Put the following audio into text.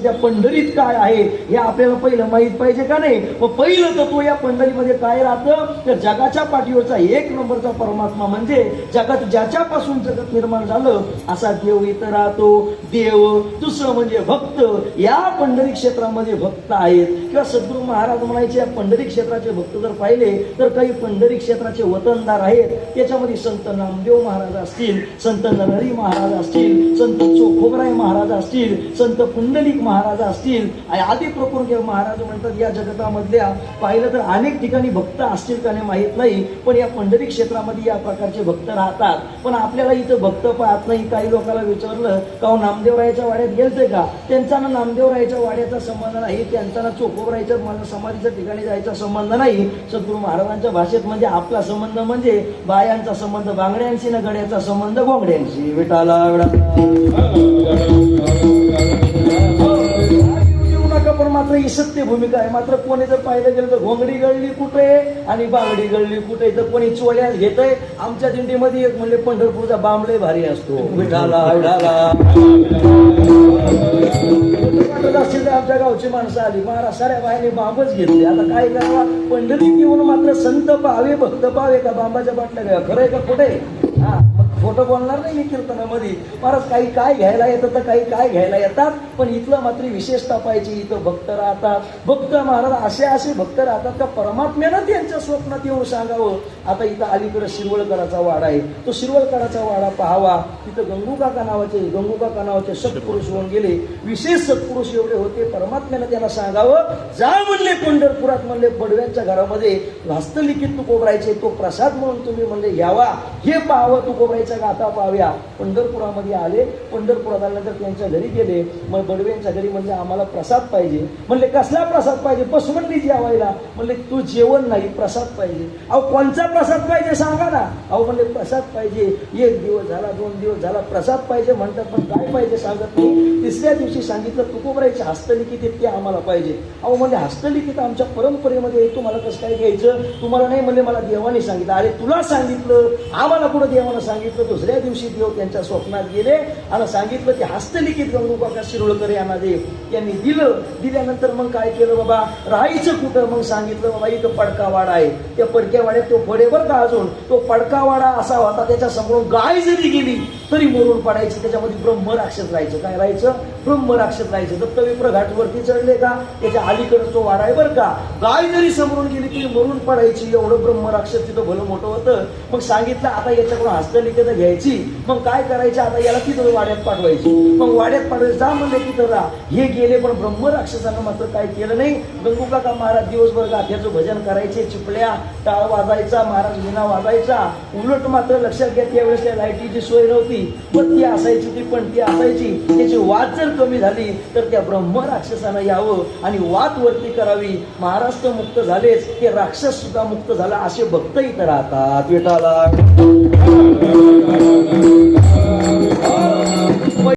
त्या पंढरीत काय आहे हे आपल्याला पहिलं माहीत पाहिजे का नाही? मग पहिलं तत्व या पंढरीमध्ये काय राहतं? तर जगाच्या पाठीवरचा एक नंबरचा परमात्मा म्हणजे जगात ज्याच्यापासून जगत निर्माण झालं असा देव इथं राहतो. देव दुसरं म्हणजे भक्त. या पंढरी क्षेत्रामध्ये भक्त आहेत. किंवा सद्गुरू महाराज म्हणायचे या पंढरी क्षेत्राचे भक्त जर पाहिले तर काही पंढरी क्षेत्राचे वतनदार आहेत. त्याच्यामध्ये संत नामदेव महाराज असतील संत नरहरी महाराज असतील संत चोखोबराय महाराज असतील संत पुंडलिक महाराज असतील आणि आदी प्रकुरदेव महाराज म्हणतात या जगतामधल्या पाहिलं तर अनेक ठिकाणी भक्त असतील का नाही माहीत नाही पण या पंढरी क्षेत्रामध्ये या प्रकारचे भक्त राहतात. पण आपल्याला इथं भक्त पाहत नाही. काही लोकांना विचारलं का हो, नामदेवरायाच्या वाड्यात गेलते का? त्यांचा ना नामदेवरायाच्या वाड्याचा संबंध नाही त्यांचा ना चोखोबरायच्या मला समाधीच्या ठिकाणी जायचा संबंध नाही. सद्गुरू महाराजांच्या भाषेत म्हणजे आपला संबंध म्हणजे बायांचा संबंध बांगड्यांशी ना गड्याचा संबंध गोंगड्यांशी. विटाला विडा ही सत्य भूमिका आहे. मात्र कोणी जर पाहिलं गेलं तर घोंगडी गळली कुठे? आणि बांगडी गळली कुठे? तर कोणी चोळ्या घेतय? आमच्या दिंडीमध्ये एक म्हणले पंढरपूरचा बांबळे भारी असतो. विठाला तर आमच्या गावची माणसं आली. महाराज साऱ्या बाहेर बांबच घेतले. आता काय करावा? पंढरीत येऊन मात्र संत पाहावे भक्त पावे का बांबाच्या बाटल्या घ्याव्या खरंय का कुठे हा. खोटं बोलणार नाही मी कीर्तनामध्ये. महाराज काही काय घ्यायला येतं तर काही काय घ्यायला येतात. पण इथलं मात्र विशेषता पाहिजे इथं भक्त राहतात. भक्त महाराज असे असे भक्त राहतात का परमात्म्यानं त्यांच्या स्वप्नात येऊन सांगावं? आता इथं अलीकडं शिरवळकराचा वाडा आहे. तो शिरवळकराचा वाडा पाहावा. तिथं गंगूकाका नावाचे गंगूकाका नावाचे सत्पुरुष होऊन गेले. विशेष सत्पुरुष एवढे होते. परमात्म्यानं त्यांना सांगावं जा म्हणले पंढरपुरात म्हणले बडव्यांच्या घरामध्ये. हस्तलिखित तुकोबरायचे तो प्रसाद म्हणून तुम्ही म्हणले घ्यावा हे पाहावं तुकोबरायच्या गाथा पाहाव्या. पंढरपुरामध्ये आले. पंढरपुरात आल्यानंतर त्यांच्या घरी गेले. मग बडव्यांच्या घरी म्हणले आम्हाला प्रसाद पाहिजे. म्हणले कसला प्रसाद पाहिजे? बस जेवायला म्हणले तू जेवण नाही प्रसाद पाहिजे. अहो कोणचा प्रसाद पाहिजे सांगा ना. अहो म्हणले प्रसाद पाहिजे. एक दिवस झाला दोन दिवस झाला प्रसाद पाहिजे म्हणतात पण काय पाहिजे सांगत नाही. तिसऱ्या दिवशी सांगितलं तुकोबरायचे हस्तलिखित ते आम्हाला पाहिजे. अहो म्हणजे हस्तलिखित आमच्या परंपरेमध्ये तुम्हाला कसं काय घ्यायचं? तुम्हाला नाही म्हणले मला देवाने सांगितलं. अरे तुला सांगितलं. आम्हाला कुठं देवानं सांगितलं? दुसऱ्या दिवशी देव त्यांच्या स्वप्नात गेले आणि सांगितलं ते हस्तलिखित गंगू शिरोळकर यांना दे दिलं. दिल्यानंतर मग काय केलं बाबा? राहायचं कुठं? मग सांगितलं बाबा इथं पडकावाडा आहे. त्या पडक्यावाड्यात तो पडेवर का अजून. तो पडकावाडा असा होता त्याच्या समोरून गाय जरी गेली तरी मरून पडायची त्याच्यामध्ये ब्रह्म राक्षस राहायचं. काय राहायचं? ब्रह्म राक्षस राहायचं. दत्तविप्र घाटवरती चढले का? त्याच्या अलीकडं तो वाडा आहे बरं का? गाय जरी समोरून गेली तरी मरून पडायची. एवढं ब्रह्म राक्षस तिथं भलं मोठं होतं. मग सांगितलं आता याच्याकडून हस्तलिखित घ्यायची. मग काय करायचं? आता याला तिथं वाड्यात पाठवायची. मग वाड्यात पाठवायचं. जा म्हणले तिथं राहा हे गेले पण ब्रह्म राक्षसानं मात्र काय केलं नाही. गंगू काका महाराज दिवसभर गाथ्याचं भजन करायचे? चिपल्या टाळ वाजायचा महाराज विना वाजायचा. उलट मात्र लक्षात घ्या त्यावेळेस त्या लाईटीची सोय नव्हती. पण ती असायची ती पण ती असायची. त्याची वाद जर कमी झाली तर त्या ब्रह्म राक्षसानं यावं आणि वाद वरती करावी. महाराष्ट्र मुक्त झालेच ते राक्षस सुद्धा मुक्त झाला असे भक्त इथं राहतात. विठाला